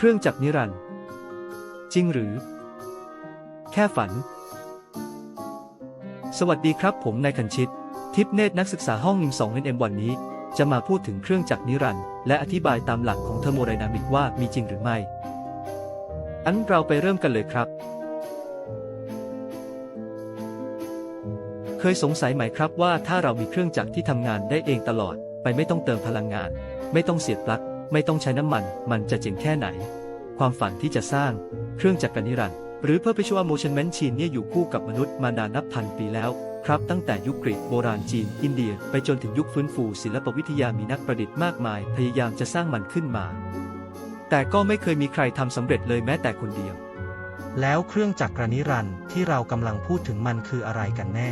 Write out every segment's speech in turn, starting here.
เครื่องจักรนิรันด์จริงหรือ แค่ฝัน สวัสดีครับผมนายคันชิต ทิพเนตรนักศึกษาห้อง 12 NM วันนี้ จะมาพูดถึงเครื่องจักรนิรันด์และอธิบายตามหลักของเทอร์โมไดนามิกว่ามีจริงหรือไม่ อันเราไปเริ่มกันเลยครับ เคยสงสัยไหมครับว่าถ้าเรามีเครื่องจักรที่ทำงานได้เองตลอด ไปไม่ต้องเติมพลังงาน ไม่ต้องเสียบปลั๊ก ไม่ต้องใช้น้ำมัน มันจะเจ๋งแค่ไหน ความฝันที่จะสร้าง เครื่องจักรนิรันดร์หรือ perpetual motion machine เนี่ยอยู่คู่กับมนุษย์มานานนับพันปีแล้วครับตั้งแต่ยุคกรีกโบราณจีน อินเดีย ไปจนถึงยุคฟื้นฟูศิลปวิทยามีนักประดิษฐ์มากมาย พยายามจะสร้างมันขึ้นมา แต่ก็ไม่เคยมีใครทำสำเร็จเลยแม้แต่คนเดียว แล้วเครื่องจักรนิรันดร์ที่เรากำลังพูดถึงมันคืออะไรกันแน่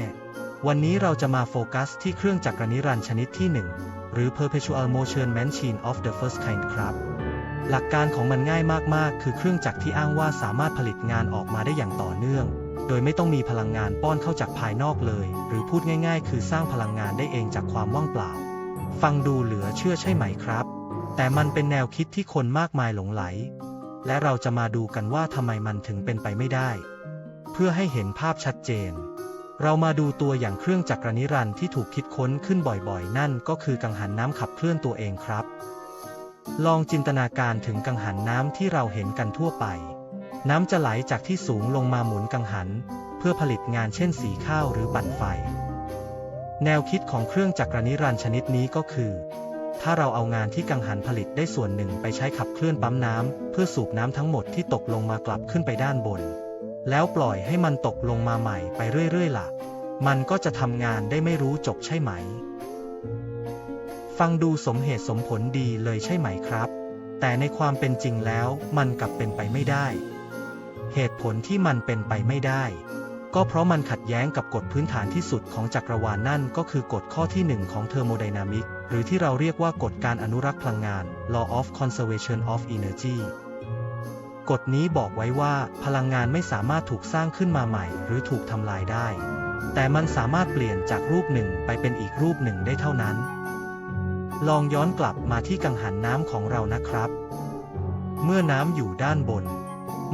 วันนี้เราจะมาโฟกัสที่เครื่องจักรนิรันดร์ชนิดที่ 1 หรือ perpetual motion machine of the first kind ครับ หลักการของมันง่ายมาก ๆ คือเครื่องจักรที่อ้างว่าสามารถผลิตงานออกมาได้อย่างต่อเนื่อง โดยไม่ต้องมีพลังงานป้อนเข้าจากภายนอกเลย หรือพูดง่าย ๆ คือสร้างพลังงานได้เองจากความว่างเปล่า ฟังดูเหลือเชื่อใช่ไหมครับ แต่มันเป็นแนวคิดที่คนมากมายหลงไหล และเราจะมาดูกันว่าทำไมมันถึงเป็นไปไม่ได้ เพื่อให้เห็นภาพชัดเจน เรามาดูตัวอย่างเครื่องจักรนิรันดร์ที่ถูกคิดค้นขึ้นบ่อยๆ นั่นก็คือกังหันน้ำขับเคลื่อนตัวเองครับ ลองจินตนาการถึงกังหันน้ำที่เราเห็นกันทั่วไป น้ำจะไหลจากที่สูงลงมาหมุนกังหัน เพื่อผลิตงานเช่นสีข้าวหรือปั่นไฟ แนวคิดของเครื่องจักรนิรันดร์ชนิดนี้ก็คือ ถ้าเราเอางานที่กังหันผลิตได้ส่วนหนึ่งไปใช้ขับเคลื่อนปั๊มน้ำเพื่อสูบน้ำทั้งหมดที่ตกลงมากลับขึ้นไปด้านบน แล้วปล่อยให้มันตกลงมาใหม่ไปเรื่อยๆล่ะ มันก็จะทำงานได้ไม่รู้จบใช่ไหม ฟังดูสมเหตุสมผลดีเลยใช่ไหมครับ แต่ในความเป็นจริงแล้วมันกลับเป็นไปไม่ได้ เหตุผลที่มันเป็นไปไม่ได้ ก็เพราะมันขัดแย้งกับกฎพื้นฐานที่สุดของจักรวาลนั่นก็คือกฎข้อที่หนึ่งของเทอร์โมไดนามิก หรือที่เราเรียกว่ากฎการอนุรักษ์พลังงาน Law of Conservation of Energy กฎนี้บอกไว้ว่าพลังงานไม่สามารถถูกสร้างขึ้นมาใหม่ หรือถูกทำลายได้ แต่มันสามารถเปลี่ยนจากรูปหนึ่งไปเป็นอีกรูปหนึ่งได้เท่านั้น ลองย้อนกลับมาที่กังหันน้ำของเรานะครับ เมื่อน้ำอยู่ด้านบน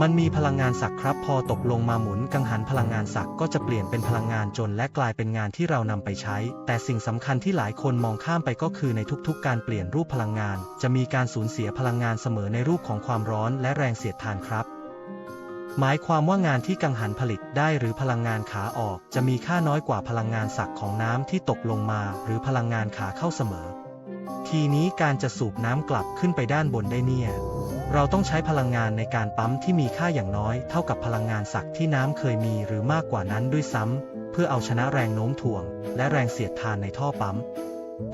มันมีพลังงานสักครับ พอตกลงมาหมุนกังหันพลังงานสักก็จะเปลี่ยนเป็นพลังงานจนและกลายเป็นงานที่เรานำไปใช้ แต่สิ่งสำคัญที่หลายคนมองข้ามไปก็คือในทุกๆ การเปลี่ยนรูปพลังงาน จะมีการสูญเสียพลังงานเสมอในรูปของความร้อนและแรงเสียดทานครับ หมายความว่างานที่กังหันผลิตได้หรือพลังงานขาออก จะมีค่าน้อยกว่าพลังงานสักของน้ำที่ตกลงมา หรือพลังงานขาเข้าเสมอ ทีนี้การจะสูบน้ำกลับขึ้นไปด้านบนได้เนี่ย เราต้องใช้พลังงานในการปั๊มที่มีค่าอย่างน้อยเท่ากับพลังงานสักที่น้ำเคยมีหรือมากกว่านั้นด้วยซ้ำเพื่อเอาชนะแรงโน้มถ่วง และแรงเสียดทานในท่อปั๊ม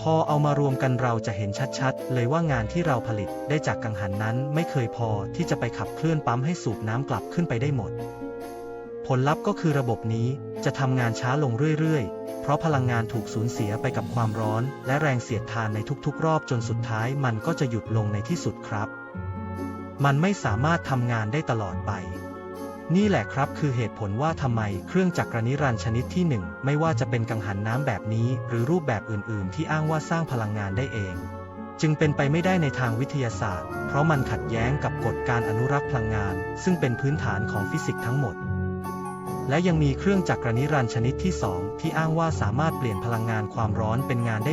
พอเอามารวมกันเราจะเห็นชัดๆ เลยว่างานที่เราผลิตได้จากกังหันนั้นไม่เคยพอที่จะไปขับเคลื่อนปั๊มให้สูบน้ำกลับขึ้นไปได้หมด ผลลัพธ์ก็คือระบบนี้จะทำงานช้าลงเรื่อยๆ เพราะพลังงานถูกสูญเสียไปกับความร้อน และแรงเสียดทานในทุกๆ รอบจนสุดท้ายมันก็จะหยุดลงในที่สุดครับ มันไม่สามารถทำงานได้ตลอดไป นี่แหละครับคือเหตุผลว่าทำไมเครื่องจักรนิรันดรชนิดที่หนึ่งไม่ว่าจะเป็นกังหันน้ำแบบนี้ หรือรูปแบบอื่น ๆ ที่อ้างว่าสร้างพลังงานได้เอง จึงเป็นไปไม่ได้ในทางวิทยาศาสตร์ เพราะมันขัดแย้งกับกฎการอนุรักษ์พลังงาน ซึ่งเป็นพื้นฐานของฟิสิกส์ทั้งหมดและยังมีเครื่องจักรนิรันดรชนิดที่ 2 ที่อ้างว่าสามารถเปลี่ยนพลังงานความร้อนเป็นงานได้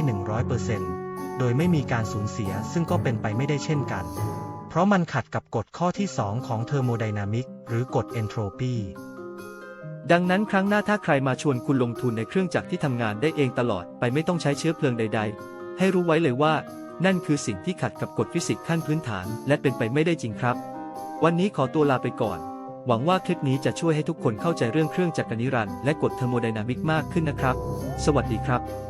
100%โดยไม่มีการสูญเสียซึ่งก็เป็นไปไม่ได้เช่นกัน ราะมันขัดกับกฎข้อที่ 2 ของเทอร์โมไดนามิกหรือกฎเอนโทรปีดังนั้นครั้งหน้าถ้าใครมาชวนคุณลงทุนในเครื่องจักรที่ทำงานได้เองตลอดไปไม่ต้องใช้เชื้อเพลิงใด ๆ ให้รู้ไว้เลยว่า นั่นคือสิ่งที่ขัดกับกฎฟิสิกส์ขั้นพื้นฐาน และเป็นไปไม่ได้จริงครับ วันนี้ขอตัวลาไปก่อน หวังว่าคลิปนี้จะช่วยให้ทุกคนเข้าใจเรื่องเครื่องจักรนิรันดร์และกฎเทอร์โมไดนามิกมากขึ้นนะครับ สวัสดีครับ